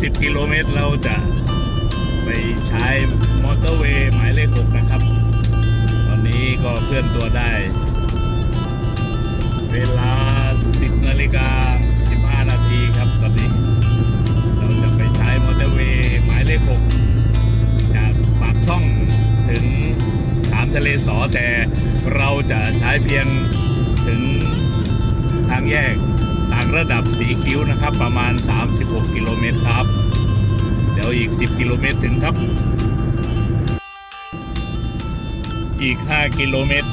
10 กิโลเมตรเราจะไปใช้มอเตอร์เวย์หมายเลข 6 นะครับ ตอนนี้ก็เคลื่อนตัวได้ เวลา 10นาฬิกา 15 นาทีครับตอนนี้ เราจะไปใช้มอเตอร์เวย์หมายเลข 6 จากปากช่องถึงสามทะเลสอแต่เราจะใช้เพียงถึงทางแยก ระดับสีคิ้วนะครับ ประมาณ 36 กิโลเมตรครับ เดี๋ยวอีก 10 กิโลเมตรถึงครับ อีก 5 กิโลเมตร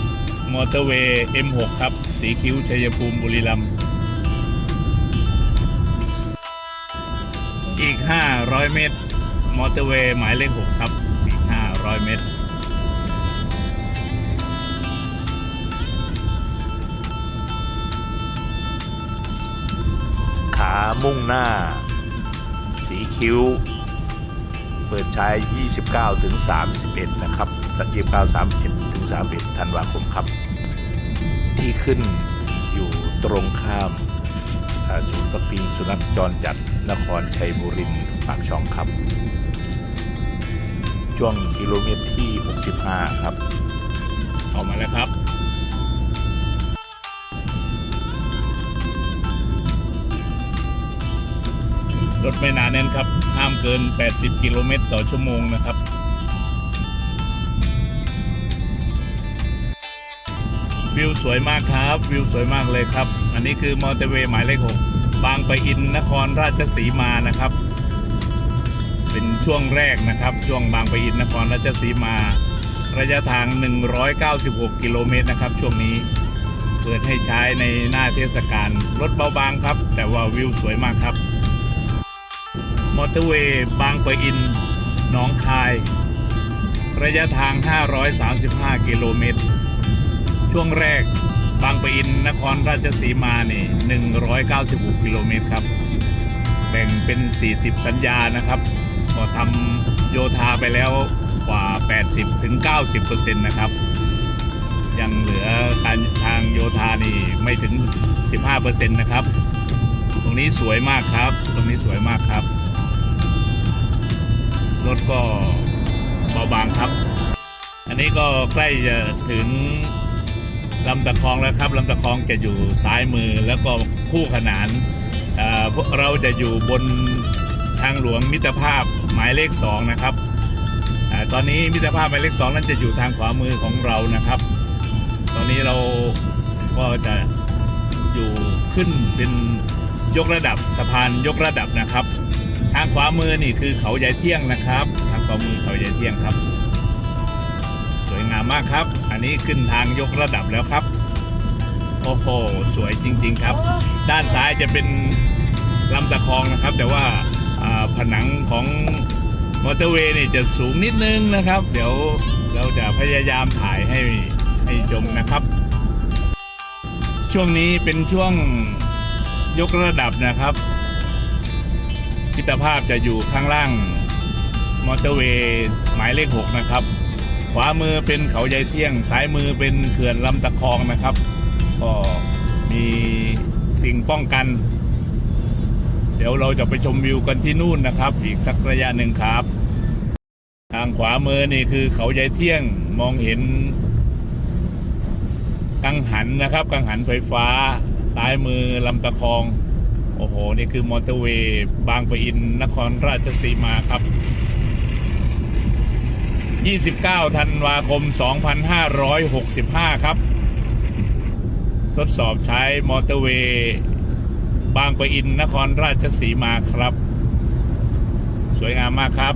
มอเตอร์เวย์ M6 ครับ สีคิ้วชัยภูมิบุรีรัมย์อีก 500 เมตร มอเตอร์เวย์หมายเลข 6 ครับ อีก 500 เมตรามุ่งหน้า สีคิ้ว เปิดใช้ 29 ถึง 31 นะครับ29 31 ถึง 31 ธันวาคมครับ ที่ขึ้นอยู่ตรงข้ามศูนย์ประพิงสุนัขจรจัดนครชัยบุรีปากช่องครับ ช่วงกิโลเมตรที่ 65 ครับออกมาแล้วครับ รถไม่หนาแน่นครับ ห้ามเกิน 80 กิโลเมตรต่อชั่วโมงนะครับ วิวสวยมากครับ วิวสวยมากเลยครับ อันนี้คือมอเตอร์เวย์หมายเลข6บางปะอินนครราชสีมานะครับ เป็นช่วงแรกนะครับ ช่วงบางปะอินนครราชสีมา ระยะทาง 196 กิโลเมตรนะครับ ช่วงนี้เปิดให้ใช้ในหน้าเทศกาลรถเบาบางครับ แต่ว่าวิวสวยมากครับ มอเตอร์เวย์บางปะอิน หนองคาย ระยะทาง 535 กิโลเมตร ช่วงแรกบางปะอินนครราชสีมานี่196 กิโลเมตรครับ แบ่งเป็น 40 สัญญานะครับ ก็ทำโยธาไปแล้วกว่า 80ถึง90%นะครับ ยังเหลือการทางโยธานี่ไม่ถึง 15%นะครับ ตรงนี้สวยมากครับ ตรงนี้สวยมากครับ รถก็เบาบางครับ อันนี้ก็ใกล้จะถึงลำตะคองแล้วครับลำตะคองจะอยู่ซ้ายมือแล้วก็คู่ขนานเอ่อพวกเราจะอยู่บนทางหลวงมิตรภาพหมายเลขสองนะครับอตอนนี้มิตรภาพหมายเลขสองนั้นจะอยู่ทางขวามือของเรานะครับ ตอนนี้เราก็จะอยู่ขึ้นเป็นยกระดับสะพานยกระดับนะครับางขวามือนี่คือเขาใหญ่เที่ยงนะครับ ทางขวามือเขาใหญ่เที่ยงครับ สวยงามมากครับ อันนี้ขึ้นทางยกระดับแล้วครับ โอ้โห สวยจริง ๆครับ ด้านซ้ายจะเป็นลำตะคองนะครับ แต่ว่าอ่าผนังของมอเตอร์เวย์นี่จะสูงนิดนึงนะครับ เดี๋ยวเราจะพยายามถ่ายให้ให้ชมนะครับ ช่วงนี้เป็นช่วงยกระดับนะครับ พิตรภาพจะอยู่ข้างล่างมอเตอร์เวย์หมายเลข 6 นะครับ ขวามือเป็นเขาใยเที่ยง ซ้ายมือเป็นเขื่อนลำตะคองนะครับ ก็มีสิ่งป้องกัน เดี๋ยวเราจะไปชมวิวกันที่นู่นนะครับ อีกสักระยะหนึ่งครับ ทางขวามือนี่คือเขาใยเที่ยงมองเห็น กังหันนะครับ กังหันไฟฟ้า ซ้ายมือลำตะคอง โอ้โห นี่คือมอเตอร์เวย์บางปะอินนครราชสีมาครับ 29 ธันวาคม 2565 ครับ ทดสอบใช้มอเตอร์เวย์บางปะอินนครราชสีมาครับ สวยงามมากครับ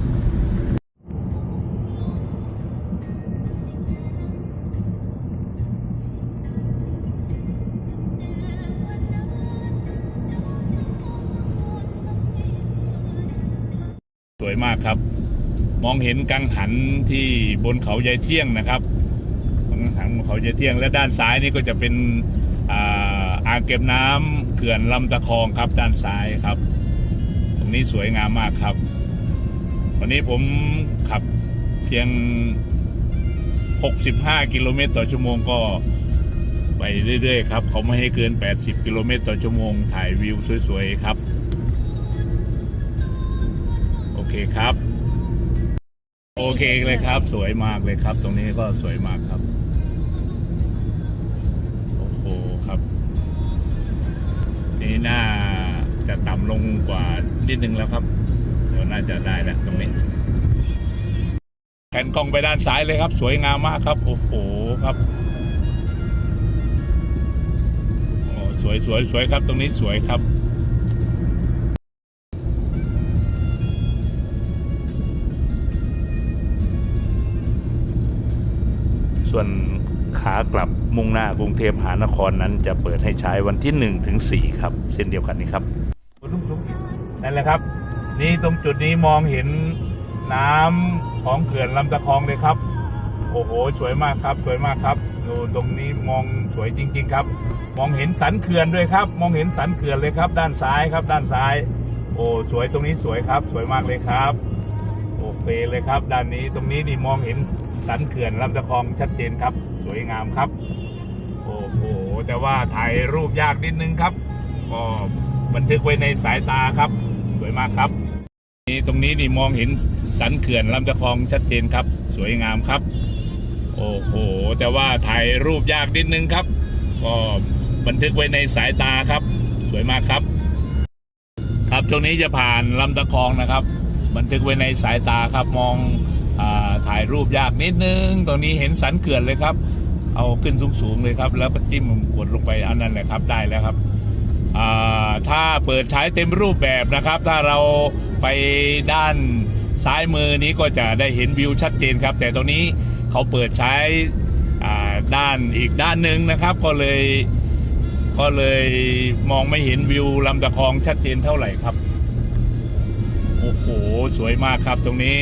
วยมากครับ มองเห็นกังหันที่บนเขาใยเที่ยงนะครับกังหันบนเขาใยเที่ยง และด้านซ้ายนี่ก็จะเป็นอ่าอางเก็บน้ำเขื่อนลำตะคองครับ ด้านซ้ายครับ ตรงนี้สวยงามมากครับ วันนี้ผมขับเพียง 65 กิโลเมตรต่อชั่วโมงก็ไปเรื่อยๆครับ เขาไม่ให้เกิน 80 กิโลเมตรต่อชั่วโมง ถ่ายวิวสวยๆครับ เคครับ โอเคเลยครับ สวยมากเลยครับ ตรงนี้ก็สวยมากครับ โอ้โหครับ นี่น่าจะต่ำลงกว่านิดนึงแล้วครับ เดี๋ยวน่าจะได้แล้วตรงนี้แผ่นกล้องไปด้านซ้ายเลยครับ สวยงามมากครับ โอ้โหครับโอ้สวยสวยสวยครับ ตรงนี้สวยครับ ส่วนขากลับมุ่งหน้ากรุงเทพมหานครนั้นจะเปิดให้ใช้วันที่1ถึง4ครับ เส้นเดียวกันนี้ครับนั่นแหละครับ นี่ตรงจุดนี้มองเห็นน้ำของเขื่อนลำตะคองเลยครับ โอ้โห สวยมากครับ สวยมากครับดูตรงนี้มองสวยจริง ๆ ครับ มองเห็นสันเขื่อนด้วยครับ มองเห็นสันเขื่อนเลยครับ ด้านซ้ายครับ ด้านซ้าย โอ้สวยตรงนี้สวยครับ สวยมากเลยครับ เคเลยครับ ด้านนี้ตรงนี้นี่มองเห็นสันเขื่อนลำตะคองชัดเจนครับ สวยงามครับ โอ้โห แต่ว่าถ่ายรูปยากนิดนึงครับ ก็บันทึกไว้ในสายตาครับ สวยมากครับ นี่ตรงนี้นี่มองเห็นสันเขื่อนลำตะคองชัดเจนครับ สวยงามครับ โอ้โห แต่ว่าถ่ายรูปยากนิดนึงครับ ก็บันทึกไว้ในสายตาครับ สวยมากครับ ครับตรงนี้จะผ่านลำตะคองนะครับ บันทึกไว้ในสายตาครับมองอถ่ายรูปยากนิดนึง ตรงนี้เห็นสันเขื่อนเลยครับ เอาขึ้นสูงๆเลยครับ แล้วก็จิ้มกดลงไปอันนั้นแหละครับได้แล้วครับถ้าเปิดใช้เต็มรูปแบบนะครับ ถ้าเราไปด้านซ้ายมือนี้ก็จะได้เห็นวิวชัดเจนครับ แต่ตรงนี้เขาเปิดใช้ด้านอีกด้านหนึ่งนะครับ ก็เลยก็เลยมองไม่เห็นวิวลำตะคองชัดเจนเท่าไหร่ครับ สวยมากครับตรงนี้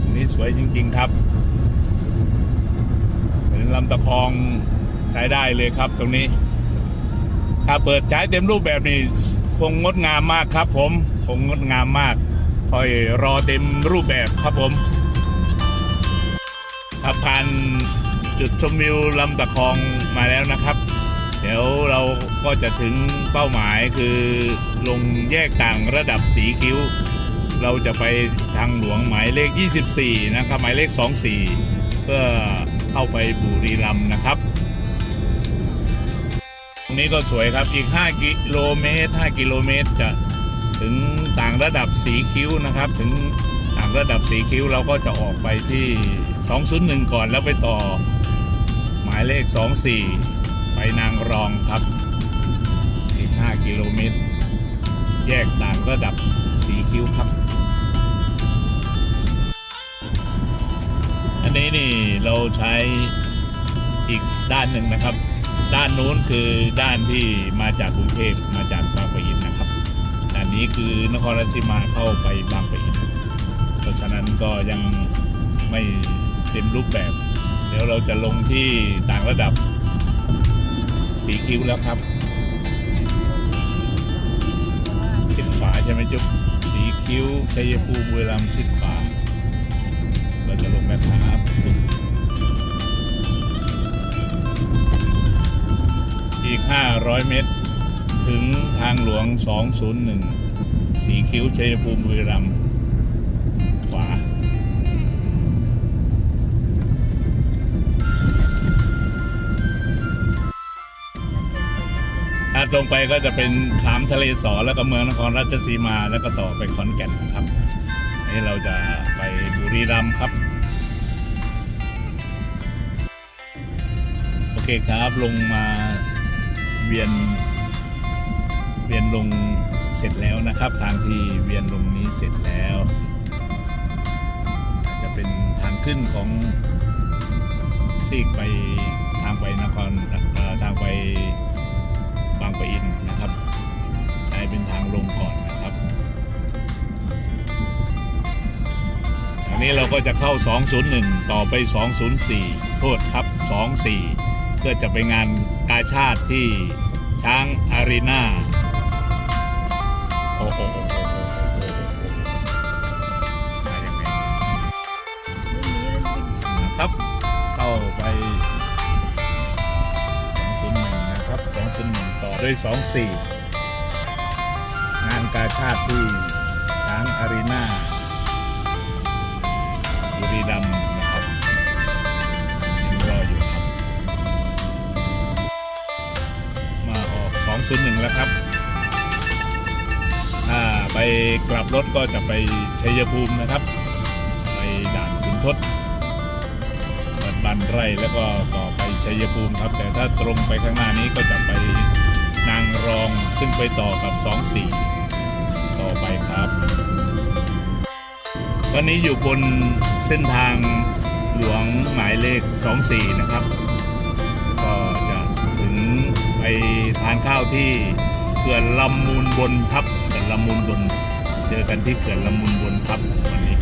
ตรงนี้สวยจริง ๆ ครับเป็นลำตะคองใช้ได้เลยครับตรงนี้ ถ้าเปิดใช้เต็มรูปแบบนี้คงงดงามมากครับ ผมคงงดงามมากคอยรอเต็มรูปแบบครับผมขับผ่านจุดชมวิวลำตะคองมาแล้วนะครับ เดี๋ยวเราก็จะถึงเป้าหมายคือลงแยกต่างระดับสีคิ้ว เราจะไปทางหลวงหมายเลข 24 นะครับ หมายเลข 24 เพื่อเข้าไปบุรีรัมย์นะครับ ตรงนี้ก็สวยครับอีก 5 กิโลเมตร 5 กิโลเมตรจะถึงต่างระดับสีคิ้วนะครับ ถึงต่างระดับสีคิ้วเราก็จะออกไปที่ 201 ก่อนแล้วไปต่อ หมายเลข 24 ไปนางรองครับอีก5กิโลเมตร แยกต่างระดับสีคิ้วครับ อันนี้นี่เราใช้อีกด้านหนึ่งนะครับ ด้านนู้นคือด้านที่มาจากกรุงเทพมาจากบางปะอินนะครับด้านนี้คือนครราชสีมาเข้าไปบางปะอินเพราะฉะนั้นก็ยังไม่เต็มรูปแบบ เดี๋ยวเราจะลงที่ต่างระดับสีคิ้วแล้วครับชิดขวาใช่ไหมจุ๊บสีคิ้วชัยภูมิบุรีรัมย์ชิดขวาเราจะลงแล้วครั อีก 500 เมตร ถึงทางหลวง 201 สีคิ้วชัยภูมิบุรีรัมย์ขวา ถ้าตรงไปก็จะเป็นขามทะเลสอแล้วก็เมืองนครราชสีมาแล้วก็ต่อไปขอนแก่นนะครับ นี่เราจะไปบุรีรัมย์ครับโอเคครับ ลงมา เวียน เวียนลงเสร็จแล้วนะครับ ทางที่เวียนลงนี้เสร็จแล้ว จะเป็นทางขึ้นของซีกไปทางไปนครทางไปบางปะอินนะครับใช้เป็นทางลงก่อนนะครับอันนี้เราก็จะเข้า 201 ต่อไป 204 โทษครับ 24 เพื่อจะไปงานกาชาติที่ช้างอารีนาโอ้โหโอ้โหโอ้โหโอ้โหโอ้โหมายังไงนะครับเข้าไป201นะครับ201ต่อด้วย24 งานกาชาติที่ช้างางอารีนาบุรีรัมย์ อก201แล้วครับ ถ้าไปกลับรถก็จะไปชัยภูมินะครับ ไปด่านขุนทดบัดบันไร่แล้วก็ต่อไปชัยภูมิครับ แต่ถ้าตรงไปข้างหน้านี้ก็จะไปนางรองซึ่งไปต่อกับ 24 ต่อไปครับ ตอนนี้อยู่บนเส้นทางหลวงหมายเลข 24 นะครับ ทานข้าวที่เขื่อนลำมูลบนครับเขื่อนลำมูลบน เจอกันที่เขื่อนลำมูลบนครับวันนี้